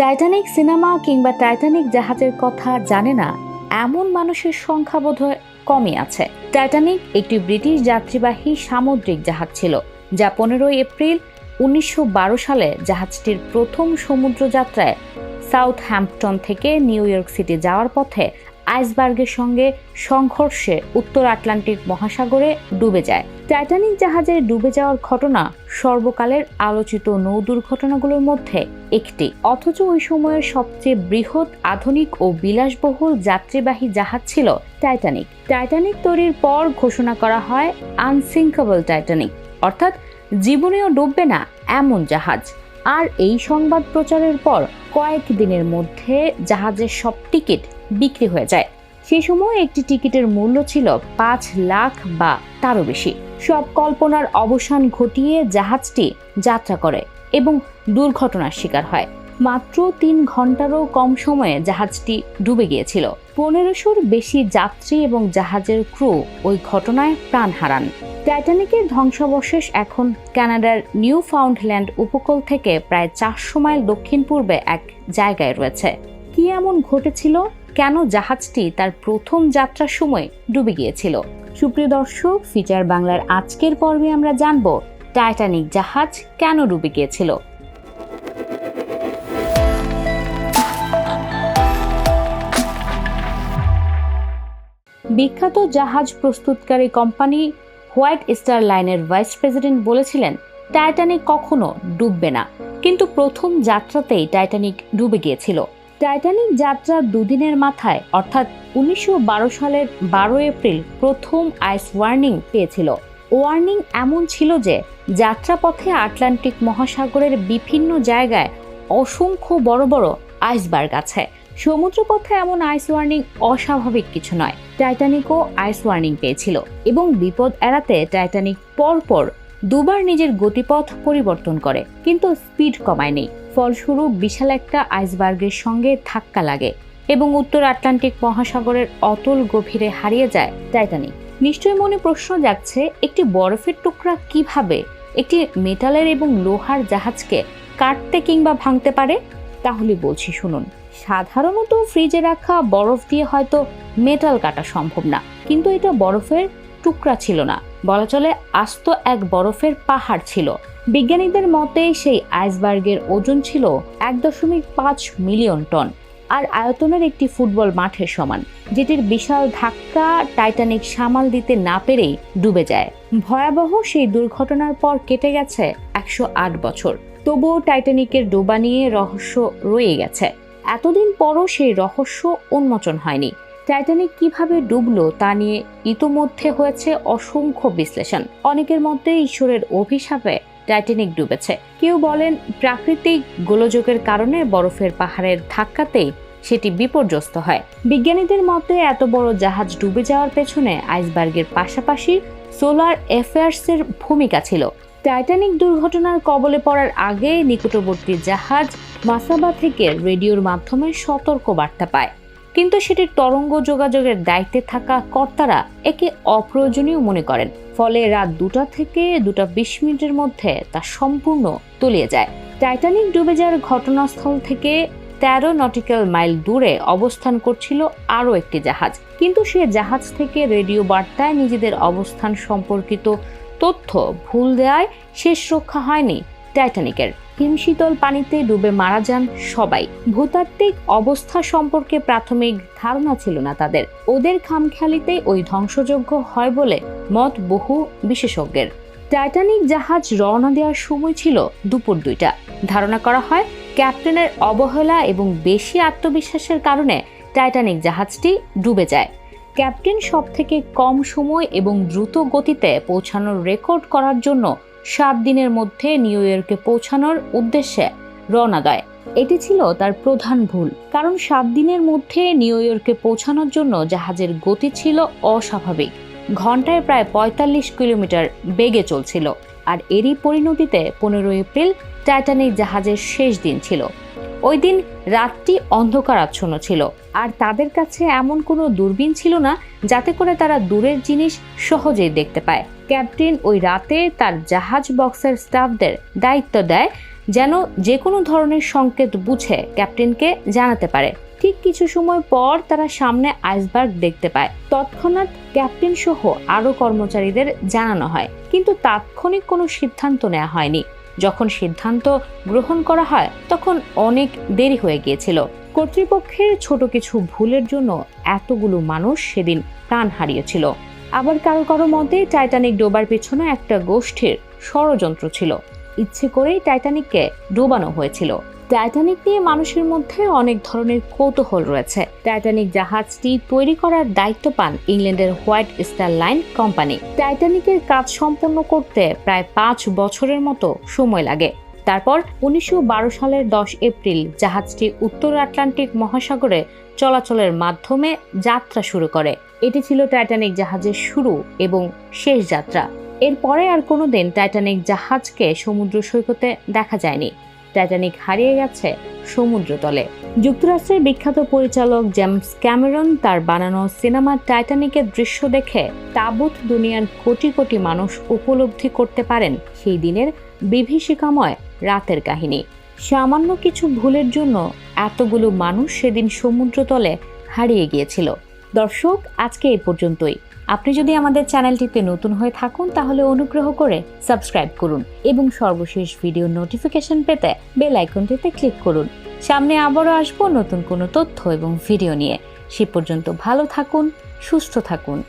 Titanic cinema কিংবা Titanic জাহাজের কথা জানে না, এমন মানুষের সংখ্যা বোধহয় কমই আছে। টাইটানিক একটি ব্রিটিশ যাত্রীবাহী সামুদ্রিক জাহাজ ছিল, যা পনেরোই এপ্রিল উনিশশো বারো সালে জাহাজটির প্রথম সমুদ্র যাত্রায় সাউথ হ্যাম্পটন থেকে নিউ ইয়র্ক সিটি যাওয়ার পথে আইসবার্গের সঙ্গে সংঘর্ষে উত্তর আটলান্টিক মহাসাগরে ডুবে যায়। টাইটানিক জাহাজের ডুবে যাওয়ার ঘটনা সর্বকালের আলোচিত নৌ দুর্ঘটনাগুলোর মধ্যে একটি। অথচ ওই সময়ের সবচেয়ে বৃহৎ, আধুনিক ও বিলাসবহুল যাত্রীবাহী জাহাজ ছিল টাইটানিক। টাইটানিক তৈরির পর ঘোষণা করা হয় আনসিঙ্কেবল টাইটানিক। অর্থাৎ জীবনেও ডুববে না এমন জাহাজ। আর এই সংবাদ প্রচারের পর কয়েক দিনের মধ্যে জাহাজের সব টিকিট বিক্রি হয়ে যায়। সে সময় একটি টিকিটের মূল্য ছিল পাঁচ লাখ বা তারও বেশি। সব কল্পনার অবসান ঘটিয়ে জাহাজটি যাত্রা করে এবং দুর্ঘটনার শিকার হয়। মাত্র তিন ঘন্টারও কম সময়ে জাহাজটি ডুবে গিয়েছিল। পনেরোশোর বেশি যাত্রী এবং জাহাজের ক্রু ওই ঘটনায় প্রাণ হারান। টাইটানিকের ধ্বংসাবশেষ এখন কানাডার নিউ ফাউন্ডল্যান্ড উপকূল থেকে প্রায় চারশো মাইল দক্ষিণ পূর্বে এক জায়গায় রয়েছে। কি এমন ঘটেছিল? কেন জাহাজটি তার প্রথম যাত্রার সময় ডুবে গিয়েছিল? সুপ্রিয় দর্শক, ফিচার বাংলার আজকের পর্বে আমরা জানব টাইটানিক জাহাজ কেন ডুবে গিয়েছিল। বিখ্যাত জাহাজ প্রস্তুতকারী কোম্পানি হোয়াইট স্টার লাইনের ভাইস প্রেসিডেন্ট বলেছিলেন, টাইটানিক কখনো ডুববে না। কিন্তু প্রথম যাত্রাতেই টাইটানিক ডুবে গিয়েছিল। টাইটানিক যাত্রার দুদিনের মাথায়, অর্থাৎ উনিশশো সালের বারো এপ্রিল প্রথম আইস ওয়ার্নিং পেয়েছিল। ওয়ার্নিং এমন ছিল যে, যাত্রাপথে আটলান্টিক মহাসাগরের বিভিন্ন জায়গায় অসংখ্য বড় বড় আইসবার্গ আছে। সমুদ্রপথে এমন আইস ওয়ার্নিং অস্বাভাবিক কিছু নয়। টাইটানিকও আইস ওয়ার্নিং পেয়েছিল এবং বিপদ এড়াতে টাইটানিক পরপর দুবার নিজের গতিপথ পরিবর্তন করে, কিন্তু স্পিড কমায়নি। ফলস্বরূপ বিশাল একটা আইসবার্গের সঙ্গে ধাক্কা লাগে এবং উত্তর আটলান্টিক মহাসাগরের অতল গভীরে হারিয়ে যায় টাইটানিক। নিশ্চয় মনে প্রশ্ন যাচ্ছে একটি বরফের টুকরা কীভাবে একটি মেটালের এবং লোহার জাহাজকে কাটতে কিংবা ভাঙতে পারে? তাহলে বলছি শুনুন, সাধারণত ফ্রিজে রাখা বরফ দিয়ে হয়তো মেটাল কাটা সম্ভব না, কিন্তু এটা বরফের টুকরা ছিল না। বলা চলে আস্ত এক বরফের পাহাড় ছিল। বিজ্ঞানীদের মতে সেই আইসবার্গের ওজন ছিল এক দশমিক পাঁচ মিলিয়ন টন আর আয়তনের একটি ফুটবল মাঠের সমান, যেটির বিশাল ধাক্কা টাইটানিক সামাল দিতে না পেরেই ডুবে যায়। ভয়াবহ সেই দুর্ঘটনার পর কেটে গেছে একশো আট বছর। তবুও টাইটানিকের ডোবা নিয়ে রহস্য রয়ে গেছে। এতদিন পরও সেই রহস্য উন্মোচন হয়নি। টাইটানিক কীভাবে ডুবলো তা নিয়ে ইতোমধ্যে হয়েছে অসংখ্য বিশ্লেষণ। অনেকের মধ্যে ঈশ্বরের অভিশাপে টাইটানিক ডুবেছে। কেউ বলেন প্রাকৃতিক গোলযোগের কারণে বরফের পাহাড়ের ধাক্কাতেই সেটি বিপর্যস্ত হয়। বিজ্ঞানীদের মতে এত বড় জাহাজ ডুবে যাওয়ার পেছনে আইসবার্গের পাশাপাশি সোলার অ্যাফেয়ার্সের ভূমিকা ছিল। টাইটানিক দুর্ঘটনার কবলে পড়ার আগে নিকটবর্তী জাহাজ মাসাবা থেকে রেডিওর মাধ্যমে সতর্ক বার্তা পায়। কিন্তু সেটির তরঙ্গ যোগাযোগের দায়িত্বে থাকা কর্তারা একে অপ্রয়োজনীয় মনে করেন। ফলে রাত দুটা থেকে দুটা বিশ মিনিটের মধ্যে তা সম্পূর্ণ তলিয়ে যায়। টাইটানিক ডুবে যাওয়ার ঘটনাস্থল থেকে তেরো নটিক্যাল মাইল দূরে অবস্থান করছিল আরও একটি জাহাজ। কিন্তু সে জাহাজ থেকে রেডিও বার্তায় নিজেদের অবস্থান সম্পর্কিত তথ্য ভুল দেওয়ায় শেষ রক্ষা হয়নি টাইটানিকের। হিমশীতল পানিতে ডুবে মারা যান সবাই। ভূতাত্ত্বিক অবস্থা সম্পর্কে প্রাথমিক ধারণা ছিল না তাদের। ওদের খামখেয়ালিতেই ওই ধ্বংসযোগ্য হয় বলে মত বহু বিশেষজ্ঞের। টাইটানিক জাহাজ রওনা দেওয়ার সময় ছিল দুপুর দুইটা। ধারণা করা হয়, ক্যাপ্টেনের অবহেলা এবং বেশি আত্মবিশ্বাসের কারণে টাইটানিক জাহাজটি ডুবে যায়। ক্যাপ্টেন সব থেকে কম সময় এবং দ্রুত গতিতে পৌঁছানোর রেকর্ড করার জন্য সাত দিনের মধ্যে নিউ ইয়র্কে পৌঁছানোর উদ্দেশ্যে রওনা দেয়। এটি ছিল তার প্রধান ভুল, কারণ সাত দিনের মধ্যে নিউ ইয়র্কে পৌঁছানোর জন্য জাহাজের গতি ছিল অস্বাভাবিক। ঘন্টায় প্রায় পঁয়তাল্লিশ কিলোমিটার বেগে চলছিল, আর এরই পরিণতিতে পনেরো এপ্রিল টাইটানিক জাহাজের শেষ দিন ছিল। ওই দিন রাতটি অন্ধকারাচ্ছন্ন ছিল, আর তাদের কাছে এমন কোনো দূরবীন ছিল না যাতে করে তারা দূরের জিনিস সহজেই দেখতে পায়। ক্যাপ্টেন ওই রাতে তার জাহাজ বক্সের স্টাফদের দায়িত্ব দেয় যেন যে কোনো ধরনের সংকেত বুঝে ক্যাপ্টেনকে জানাতে পারে। ঠিক কিছু সময় পর তারা সামনে আইসবার্গ দেখতে পায়। তৎক্ষণাৎ ক্যাপ্টেন সহ আরও কর্মচারীদের জানানো হয়, কিন্তু তাৎক্ষণিক কোনো সিদ্ধান্ত নেওয়া হয়নি। যখন সিদ্ধান্ত গ্রহণ করা হয়, তখন অনেক দেরি হয়ে গিয়েছিল। কর্তৃপক্ষের ছোট কিছু ভুলের জন্য এতগুলো মানুষ সেদিন প্রাণ হারিয়েছিল। আবার কারও কারও মতে টাইটানিক ডোবার পেছনে একটা গোষ্ঠীর ষড়যন্ত্র ছিল। ইচ্ছে করেই টাইটানিককে ডোবানো হয়েছিল। টাইটানিক নিয়ে মানুষের মধ্যে অনেক ধরনের কৌতূহল রয়েছে। টাইটানিক জাহাজটি তৈরি করার দায়িত্ব পান ইংল্যান্ডের হোয়াইট স্টার লাইন কোম্পানি। টাইটানিকের কাজ সম্পন্ন করতে প্রায় পাঁচ বছরের মতো সময় লাগে। তারপর উনিশশো বারো সালের দশ এপ্রিল জাহাজটি উত্তর আটলান্টিক মহাসাগরে চলাচলের মাধ্যমে যাত্রা শুরু করে। এটি ছিল টাইটানিক জাহাজের শুরু এবং শেষ যাত্রা। এরপরে আর কোনোদিন টাইটানিক জাহাজকে সমুদ্র সৈকতে দেখা যায়নি। টাইটানিক হারিয়ে গেছে সমুদ্রতলে যুক্তরাষ্ট্রের বিখ্যাত পরিচালক জেমস ক্যামেরন তার বানানো সিনেমা টাইটানিকের দৃশ্য দেখে তাবুত দুনিয়ার কোটি কোটি মানুষ উপলব্ধি করতে পারেন সেই দিনের বিভীষিকাময় রাতের কাহিনী। সামান্য কিছু ভুলের জন্য এতগুলো মানুষ সেদিন সমুদ্রতলে হারিয়ে গিয়েছিল। দর্শক, আজকে এই পর্যন্তই। আপনি যদি আমাদের চ্যানেলটিতে নতুন হয়ে থাকুন, তাহলে অনুগ্রহ করে সাবস্ক্রাইব করুন এবং সর্বশেষ ভিডিও নোটিফিকেশন পেতে বেল আইকনটিতে ক্লিক করুন। সামনে আবারও আসব নতুন কোনো তথ্য এবং ভিডিও নিয়ে। সে পর্যন্ত ভালো থাকুন, সুস্থ থাকুন।